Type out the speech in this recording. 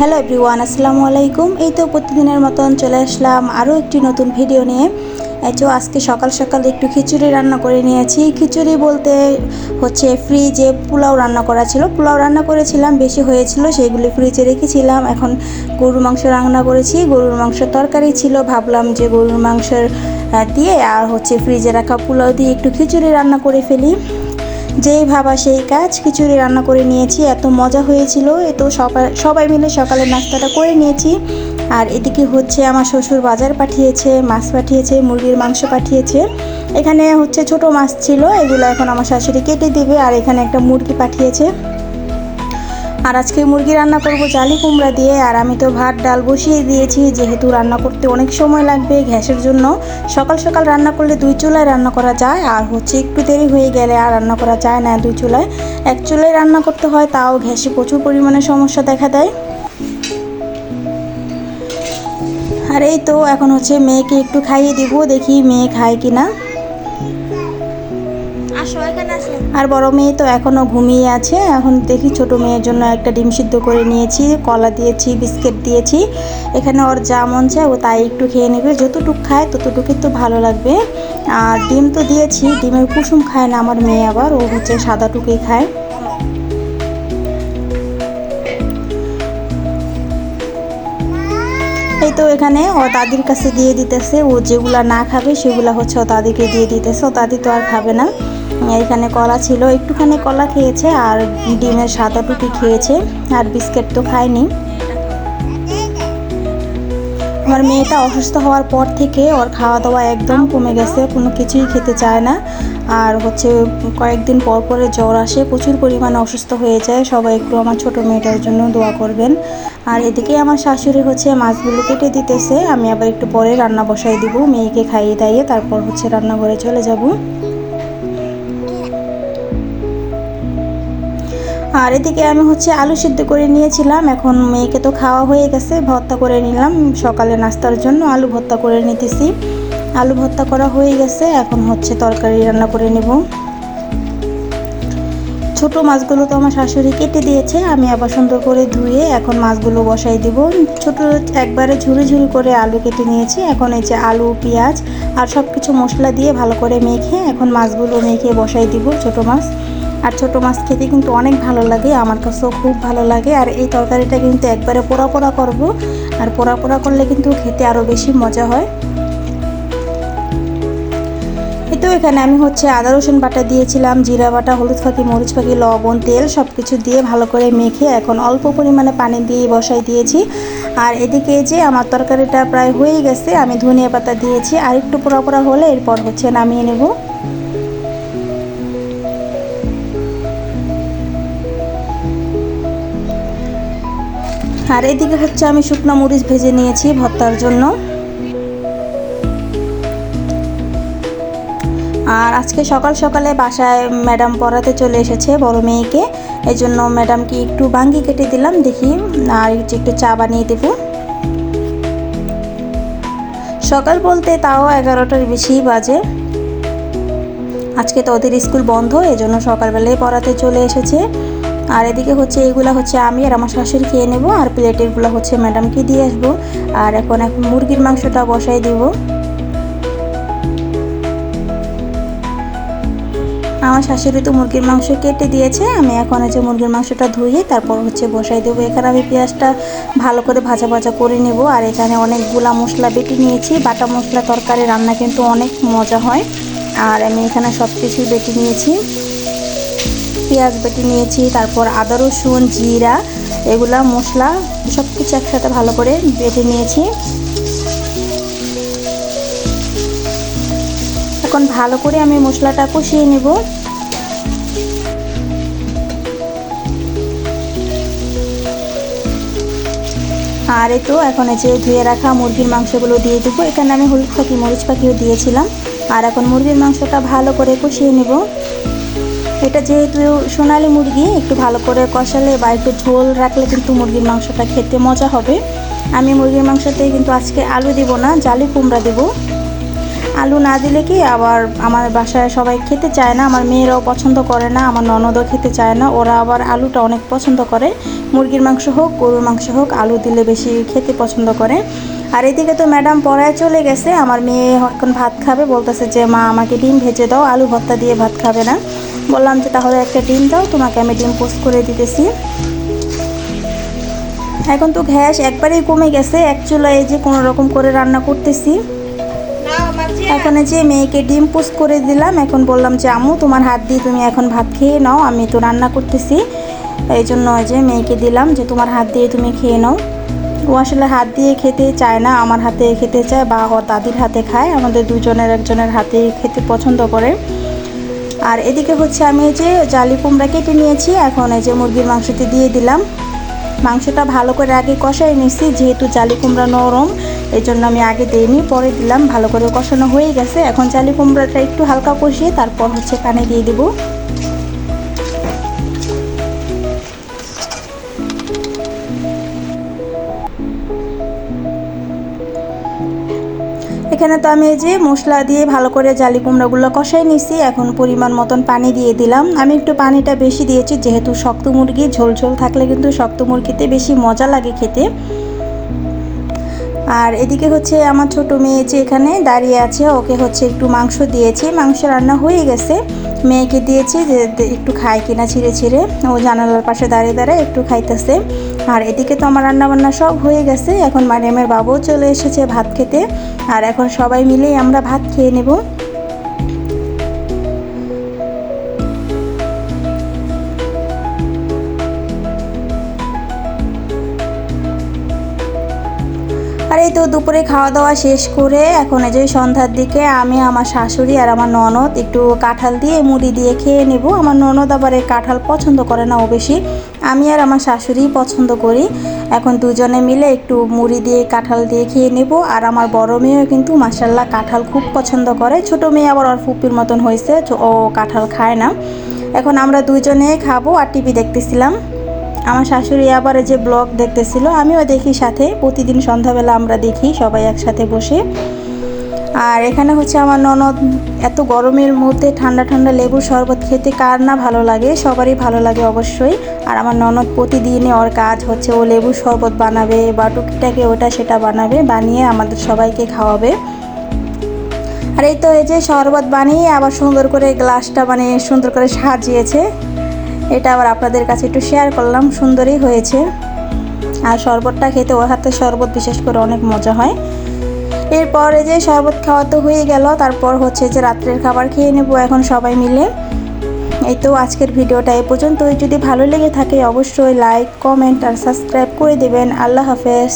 Hello everyone, আসসালামু আলাইকুম। এই তো প্রতিদিনের মতন চলে আসলাম আরও একটি নতুন ভিডিও নিয়ে। এই তো আজকে সকাল সকাল একটু খিচুড়ি রান্না করে নিয়েছি। খিচুড়ি বলতে হচ্ছে ফ্রিজে পোলাও রান্না করা ছিল। পোলাও রান্না করেছিলাম, বেশি হয়েছিল সেইগুলি ফ্রিজে রেখেছিলাম। এখন গরুর মাংস রান্না করেছি। গরুর মাংস তরকারি ছিল, ভাবলাম যে গরুর মাংসের দিয়ে আর হচ্ছে ফ্রিজে রাখা পোলাও দিয়ে একটু খিচুড়ি রান্না করে ফেলি। যেই ভাবা সেই কাজ। খিচুড়ি রান্না করে নিয়েছি, এত মজা হয়েছিল। এত সবাই সবাই মিলে সকালে নাস্তাটা করে নিয়েছি। আর এদিকে হচ্ছে আমার শ্বশুর বাজার পাঠিয়েছে, মাছ পাঠিয়েছে, মুরগির মাংস পাঠিয়েছে। এখানে হচ্ছে ছোট মাছ ছিল, এগুলো এখন আমার শাশুড়ি কেটে দিবে। আর এখানে একটা মুরগি পাঠিয়েছে। আর আজকে মুরগি রান্না করব জালি কুমড়া দিয়ে। আর আমি তো ভাত, ডাল বসিয়ে দিয়েছি, যেহেতু রান্না করতে অনেক সময় লাগবে গ্যাসের জন্য। সকাল সকাল রান্না করলে দুই চুলায় রান্না করা যায়, আর হচ্ছে একটু দেরি হয়ে গেলে আর রান্না করা যায় না দুই চুলায়। এক চুলায় রান্না করতে হয়, তাও গ্যাসে প্রচুর পরিমাণে সমস্যা দেখা দেয়। আর এই তো, এখন হচ্ছে মেয়েকে একটু খাইয়ে দিব, দেখি মেয়ে খায় কিনা। আসো আর বড় মেয়ে তো এখনও ঘুমিয়ে আছে। এখন দেখি ছোট মেয়ের জন্য একটা ডিম সিদ্ধ করে নিয়েছি। কলা দিয়েছি, বিস্কিট দিয়েছি। এখানে ওর যা মন চায় ও তাই একটু খেয়ে নেবে। যতটুকু খায় ততটুকুই তো ভালো লাগবে। আর ডিম তো দিয়েছি। ডিমের কুসুম খায় না আমার মেয়ে আবার। ও হচ্ছে সাদাটুকুই খায়। এই তো এখানে ও দাদির কাছে দিয়ে দিতেছে। ও যেগুলা না খাবে সেগুলা হচ্ছে ও দাদিকে দিয়ে দিতেছে। ও দাদি তো আর খাবে না। এখানে কলা ছিল। একটুখানি কলা খেয়েছে আর ডিমের সাদা টুকি খেয়েছে আর বিস্কিট তো খায়নি। আমার মেয়েটা অসুস্থ হওয়ার পর থেকে ওর খাওয়া দাওয়া একদম কমে গেছে, কোনো কিছুই খেতে চায় না। আর হচ্ছে কয়েকদিন পর পরে জ্বর আসে, প্রচুর পরিমাণে অসুস্থ হয়ে যায়। সবাই একটু আমার ছোট মেয়েটার জন্য দোয়া করবেন। আর এদিকে আমার শাশুড়ি হচ্ছে মাছগুলো কেটে দিতেছে, আমি আবার একটু পরে রান্না বসাই দিব, মেয়েকে খাইয়ে দাইয়ে তারপর হচ্ছে রান্নাঘরে চলে যাব। আর এদিকে আমি হচ্ছে আলু সিদ্ধ করে নিয়েছিলাম। এখন মেয়েকে তো খাওয়া হয়ে গেছে, ভর্তা করে নিলাম। সকালে নাস্তার জন্য আলু ভর্তা করে নিতেছি। আলু ভর্তা করা হয়ে গেছে, এখন হচ্ছে তরকারি রান্না করে নেব। ছোট মাছগুলো তো আমার শাশুড়ি কেটে দিয়েছে, আমি আবার সুন্দর করে ধুয়ে এখন মাছগুলো বসাই দিব। ছোট একবারে ঝুরি ঝুরি করে আলু কেটে নিয়েছি, এখন এই যে আলু, পেঁয়াজ আর সব কিছু মশলা দিয়ে ভালো করে মেখে এখন মাছগুলো মেখে বসাই দিব ছোট মাছ। আর ছোট মাছ খেতে কিন্তু অনেক ভালো লাগে, আমার কাছেও খুব ভালো লাগে। আর এই তরকারিটা কিন্তু একবারে পোড়া পোড়া করব, আর পোড়া পোড়া করলে কিন্তু খেতে আরও বেশি মজা হয়। এই তো এখানে আমি হচ্ছে আদা, রসুন বাটা দিয়েছিলাম, জিরা বাটা, হলুদ ফাঁকি, মরিচ ফাঁকি, লবণ, তেল সব কিছু দিয়ে ভালো করে মেখে এখন অল্প পরিমাণে পানি দিয়ে বসাই দিয়েছি। আর এদিকে যে আমার তরকারিটা প্রায় হয়ে গেছে, আমি ধনিয়া পাতা দিয়েছি, আর একটু পোড়া পোড়া হলে এরপর হচ্ছে নামিয়ে নেব। আর এদিকে হচ্ছে আমি শুকনো মরিচ ভেজে নিয়েছি ভর্তার জন্য। আর আজকে সকাল সকালে বাসায় ম্যাডাম পড়াতে চলে এসেছে বড় মেয়েকে। এই জন্য ম্যাডামকে একটু বাঙ্গি কেটে দিলাম, দেখি আর হচ্ছে একটু চা বানিয়ে দেব। সকাল বলতে তাও এগারোটার বেশি বাজে। আজকে তো ওদের স্কুল বন্ধ এই জন্য সকালবেলায় পড়াতে চলে এসেছে। আর এদিকে হচ্ছে এইগুলা হচ্ছে আমি আর আমার শাশুড়ি খেয়ে নেব, আর প্লেটেরগুলো হচ্ছে ম্যাডামকে দিয়ে আসব। আর এখন এখন মুরগির মাংসটা বসাই দিব। আমার শাশুড়ি তো মুরগির মাংস কেটে দিয়েছে, আমি এখন হচ্ছে মুরগির মাংসটা ধুয়ে তারপর হচ্ছে বসাই দেবো। এখানে আমি পেঁয়াজটা ভালো করে ভাজা ভাজা করে নেব, আর এখানে অনেকগুলা মশলা বেটে নিয়েছি। বাটা মশলা তরকারি রান্না কিন্তু অনেক মজা হয়। আর আমি এখানে সব কিছুই বেটে নিয়েছি। পেঁয়াজ বেটে নিয়েছি, তারপর আদা, রসুন, জিরা, এগুলা মশলা সব কিছু একসাথে ভালো করে বেটে নিয়েছি। এখন ভালো করে আমি মশলাটা কষিয়ে নেব। আর তো, এখন যে ধুয়ে রাখা মুরগির মাংসগুলো দিয়ে দেবো। এখানে আমি হলুদ পাখি, মরিচ পাখিও দিয়েছিলাম। আর এখন মুরগির মাংসটা ভালো করে কষিয়ে নেব। এটা যেহেতু সোনালি মুরগি, একটু ভালো করে কষালে বা একটু ঝোল রাখলে কিন্তু মুরগির মাংসটা খেতে মজা হবে। আমি মুরগির মাংসতে কিন্তু আজকে আলু দিব না, জালি কুমড়া দেবো। আলু না দিলে কি আবার আমার বাসায় সবাই খেতে চায় না, আমার মেয়েরাও পছন্দ করে না, আমার ননদও খেতে চায় না, ওরা আবার আলুটা অনেক পছন্দ করে। মুরগির মাংস হোক, গরুর মাংস হোক, আলু দিলে বেশি খেতে পছন্দ করে। আর এদিকে তো ম্যাডাম পড়ায় চলে গেছে। আমার মেয়ে এখন ভাত খাবে, বলতেছে যে, মা, আমাকে ডিম ভেজে দাও, আলু ভর্তা দিয়ে ভাত খাবে না। বললাম যে, তাহলে একটা ডিম দাও, তোমাকে আমি ডিম পোস্ট করে দিতেছি। এখন তো গ্যাস একবারেই কমে গেছে, এক চুলায় যে কোনো রকম করে রান্না করতেছি। এখন যে মেয়েকে ডিম পোস্ট করে দিলাম, এখন বললাম যে আমু তোমার হাত দিয়ে তুমি এখন ভাত খেয়ে নাও, আমি তো রান্না করতেছি। এই জন্য যে মেয়েকে দিলাম যে, তোমার হাত দিয়ে তুমি খেয়ে নাও। ও আসলে হাত দিয়ে খেতে চায় না, আমার হাতে খেতে চায় বা ওর দাদির হাতে খায়। আমাদের দুজনের, একজনের হাতে খেতে পছন্দ করে। আর এদিকে হচ্ছে আমি এই যে জালি কুমড়া কেটে নিয়েছি, এখন এই যে মুরগির মাংসটি দিয়ে দিলাম। মাংসটা ভালো করে আগে কষাই নিছি, যেহেতু জালি কুমড়া নরম এই জন্য আমি আগে দিইনি, পরে দিলাম। ভালো করে কষানো হয়ে গেছে। এখন জালি কুমড়াটা একটু হালকা কষিয়ে তারপর হচ্ছে পানি দিয়ে দেবো। এখানে তো আমি এই যে মশলা দিয়ে ভালো করে জালি কুমড়াগুলো কষাই নিছি, এখন পরিমাণ মতন পানি দিয়ে দিলাম। আমি একটু পানিটা বেশি দিয়েছি, যেহেতু শক্ত মুরগি, ঝোল ঝোল থাকলে কিন্তু শক্ত মুরগিতে বেশি মজা লাগে খেতে। আর এদিকে হচ্ছে আমার ছোট মেয়ে যে এখানে দাঁড়িয়ে আছে, ওকে হচ্ছে একটু মাংস দিয়েছি। মাংস রান্না হয়ে গেছে। মেয়েকে দিয়েছি যে একটু খায় কিনা ছিঁড়ে ছিঁড়ে। ও জানালার পাশে দাঁড়িয়ে দাঁড়িয়ে একটু খাইতেছে। আর এদিকে তো আমার রান্নাবান্না সব হয়ে গেছে। এখন মারিয়ামের বাবাও চলে এসেছে ভাত খেতে। আর এখন সবাই মিলেই আমরা ভাত খেয়ে নেব। আর এই তো দুপুরে খাওয়া দাওয়া শেষ করে এখন এই যে সন্ধ্যার দিকে আমি, আমার শাশুড়ি আর আমার ননদ একটু কাঁঠাল দিয়ে মুড়ি দিয়ে খেয়ে নেব। আমার ননদ আবার এই কাঁঠাল পছন্দ করে না ও বেশি। আমি আর আমার শাশুড়ি পছন্দ করি। এখন দুজনে মিলে একটু মুড়ি দিয়ে, কাঁঠাল দিয়ে খেয়ে নেব। আর আমার বড় মেয়েও কিন্তু মাসাল্লাহ কাঁঠাল খুব পছন্দ করে। ছোট মেয়ে আবার ওর ফুপির মতন হয়েছে ও কাঁঠাল খায় না। এখন আমরা দুজনে খাব আর টিভি দেখতেছিলাম। আমার শাশুড়ি আবার যে ব্লগ দেখতেছিল, আমিও দেখি সাথে। প্রতিদিন সন্ধ্যাবেলা আমরা দেখি, সবাই একসাথে বসে। আর এখানে হচ্ছে আমার ননদ, এত গরমের মধ্যে ঠান্ডা ঠান্ডা লেবুর শরবত খেতে কার না ভালো লাগে, সবারই ভালো লাগে অবশ্যই। আর আমার ননদ প্রতিদিনই ওর কাজ হচ্ছে ও লেবুর শরবত বানাবে বা টুকিটাকে ওটা সেটা বানাবে, বানিয়ে আমাদের সবাইকে খাওয়াবে। আর এই তো এই যে শরবত বানিয়ে আবার সুন্দর করে গ্লাসটা মানে সুন্দর করে সাজিয়েছে। এটা আবার আপনাদের কাছে একটু শেয়ার করলাম, সুন্দরই হয়েছে। আর শরবতটা খেতে ওর হাতে শরবত বিশেষ করে অনেক মজা হয়। এরপরে যে শরবত খাওয়া তো হয়ে গেল, তারপর হচ্ছে যে রাত্রের খাবার খেয়ে নেব এখন সবাই মিলে। এই তো আজকের ভিডিওটা এ পর্যন্তই। যদি ভালো লেগে থাকে অবশ্যই লাইক কমেন্ট আর সাবস্ক্রাইব করে দেবেন। আল্লাহ হাফেজ।